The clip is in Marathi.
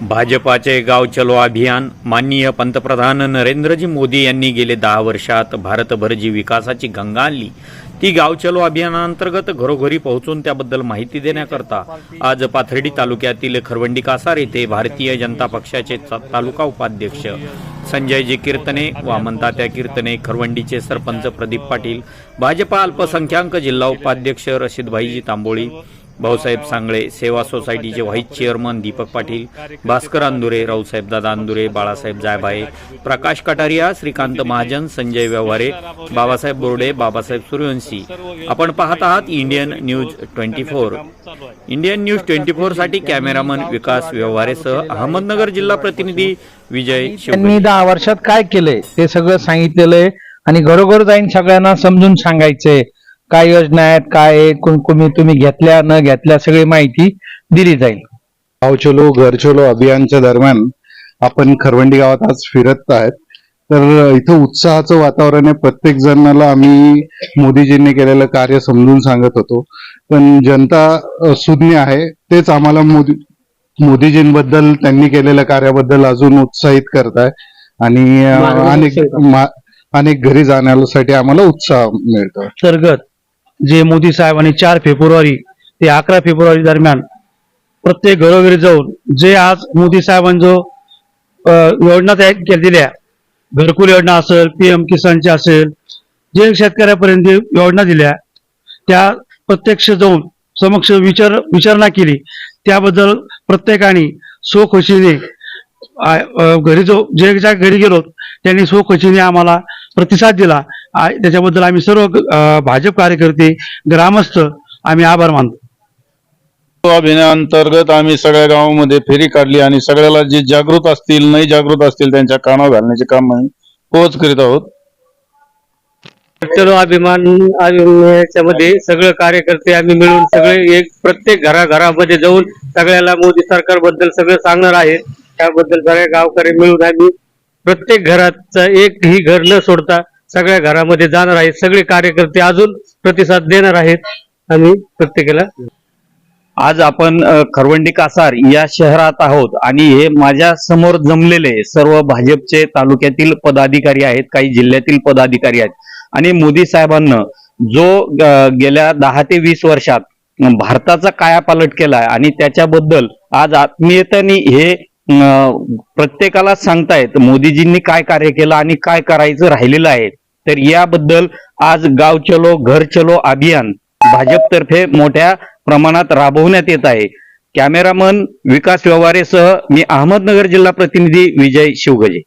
भाजपाचे गाव चलो अभियान माननीय पंतप्रधान नरेंद्रजी मोदी यांनी गेले दहा वर्षात भारतभर जी विकासाची गंगा आणली ती गाव चलो अभियानांतर्गत घरोघरी पोहोचून त्याबद्दल माहिती देण्याकरता आज पाथर्डी तालुक्यातील खरवंडी कासार येथे भारतीय जनता पक्षाचे तालुका उपाध्यक्ष संजयजी कीर्तने वामनतात्या कीर्तने खरवंडीचे सरपंच प्रदीप पाटील भाजपा अल्पसंख्याक जिल्हा उपाध्यक्ष रशीदभाईजी तांबोळी भाऊसाहेब सांगळे सेवा सोसायटीचे व्हाईस चेअरमन दीपक पाटील भास्कर अंदुरे राऊसाहेब दादा अंदुरे बाळासाहेब जायभाये प्रकाश कटारिया श्रीकांत महाजन संजय व्यवहारे बाबासाहेब बोर्डे बाबासाहेब सूर्यवंशी. आपण पाहत आहात Indian news twenty four. Indian news twenty फोरसाठी cameraman Vikas व्यवहारेसह अहमदनगर जिल्हा प्रतिनिधी विजय त्यांनी दहा वर्षात काय केलंय ते सगळं सांगितलेलं आहे आणि घरोघर जाईन सगळ्यांना समजून सांगायचंय. काय योजना आहेत काय आहे, कोण- कोणी तुम्ही घेतल्या न घेतल्या सगळी माहिती दिली जाईल. गाव चलो घर चलो अभियानच्या दरम्यान आपण खरवंडी गावात आज फिरत आहेत. तर इथं उत्साहाचं वातावरण आहे. प्रत्येक जणाला आम्ही मोदीजींनी केलेलं कार्य समजून सांगत होतो. पण जनता सुज्ञ आहे. तेच आम्हाला मोदी मोदीजींबद्दल त्यांनी केलेल्या कार्याबद्दल अजून उत्साहित करताय आणि अ, अनेक अनेक घरी जाण्यासाठी आम्हाला उत्साह मिळतो अंतर्गत जे मोदी साहेबांनी चार फेब्रुवारी ते अकरा फेब्रुवारी दरम्यान प्रत्येक घरोघरी जाऊन जे आज मोदी साहेबांनी जो योजना तयार केलेल्या घरकुल योजना असेल पीएम किसानची असेल जे शेतकऱ्यापर्यंत योजना दिल्या त्या प्रत्यक्ष जाऊन समक्ष विचार विचारणा केली त्याबद्दल प्रत्येकाने स्वखुशीने घरी जो जे ज्या घरी गेलो त्यांनी स्वखुशीने आम्हाला प्रतिसाद दिला. त्याच्याबद्दल आम्ही सर्व भाजप कार्यकर्ते ग्रामस्थ आम्ही आभार मानतो. अभियानांतर्गत आम्ही सगळ्या गावामध्ये फेरी काढली आणि सगळ्याला जे जागृत असतील नाही जागृत असतील त्यांच्या कानावर घालण्याचे काम आम्ही पोहोच करीत आहोत. चलो अभिमान याच्यामध्ये सगळे कार्यकर्ते आम्ही मिळून सगळे एक प्रत्येक घराघरामध्ये जाऊन सगळ्याला मोदी सरकारबद्दल सगळं सांगणार आहे. त्याबद्दल सगळे गावकरी मिळून आम्ही प्रत्येक घराचं एक ही घर न सोडता सगळ्या घरामध्ये जाणार आहेत. सगळे कार्यकर्ते अजून प्रतिसाद देणार आहेत. आम्ही प्रत्येकाला आज आपण खरवंडी कासार या शहरात आहोत आणि हे माझ्यासमोर जमलेले सर्व भाजपचे तालुक्यातील पदाधिकारी आहेत काही जिल्ह्यातील पदाधिकारी आहेत. आणि मोदी साहेबांना जो गेल्या दहा ते वीस वर्षात भारताचा कायापालट केलाय आणि त्याच्याबद्दल आज आत्मीयतेने हे प्रत्येकाला सांगतायत मोदीजींनी काय कार्य केलं आणि काय करायचं राहिलेलं आहे. तर याबद्दल आज गाव चलो घर चलो अभियान भाजपतर्फे मोठ्या प्रमाणात राबवण्यात येत आहे. कॅमेरामन विकास व्यवहारेसह मी अहमदनगर जिल्हा प्रतिनिधी विजय शिवगजे.